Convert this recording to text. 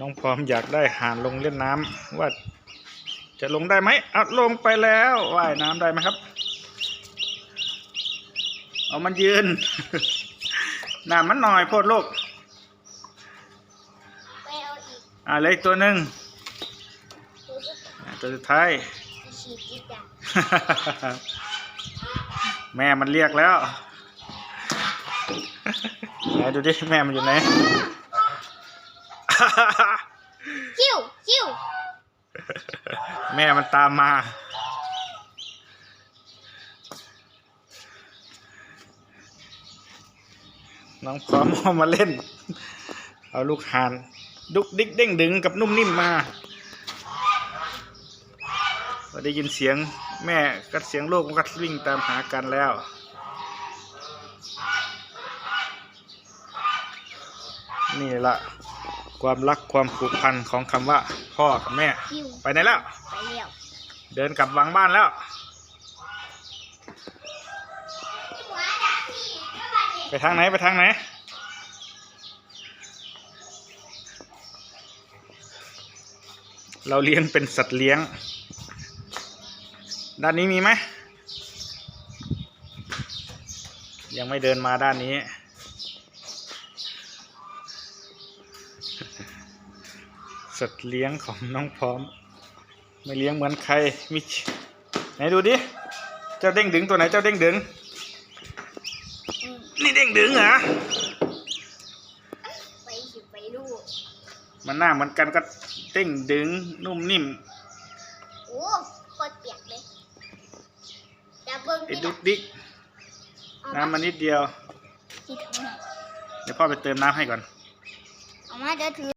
น้องพร้อมอยากได้ห่านลงเล่นน้ำว่าจะลงได้ไหมเอาลงไปแล้วว่ายน้ำได้ไหมครับ เอามันยืนน้ำมันหน่อยโพดลูกไปเอาอีกอ่าเหลยตัวหนึ่งดูสิอ่าตัวสุดท้ายฉีดอีกอย่างแม่มันเรียกแล้วไหนดูดิแม่มันอยู่ไหน คิวคิวแม่มันตามมา น้องพร้อมเอามาเล่น เอาลูกหานดุกดิกเด้งดึงกับนุ่มนิ่มมาพอได้ยินเสียงแม่กับเสียงลูกมันก็วิ่งตามหากันแล้วนี่ละ ความรักความผูกพันของคำว่า พ่อกับแม่คิวไปไหนแล้ว ไปเร็วเดินกลับวังบ้านแล้ว ไปทางไหนไปทางไหน เราเลี้ยงเป็นสัตว์เลี้ยง ด้านนี้มีไหม ยังไม่เดินมาด้านนี้ สัตว์เลี้ยงของน้องพร้อม ไม่เลี้ยงเหมือนใครมิชไหนดูดิ เจ้าเด้งดึงตัวไหนเจ้าเด้งดึงอืมนี่เด้งดึงเหรอไปสิไปดูมันหน้าเหมือนกันก็เด้งดึงนุ่มนิ่มโอ้โคตรเปียกเลยจะเบิ้งไอ้ที่ดุกดิกเอาน้ำมันนิดเดียวที่ถือหน่อยเดี๋ยวพ่อไปเติมน้ำให้ก่อน 我妈在吃。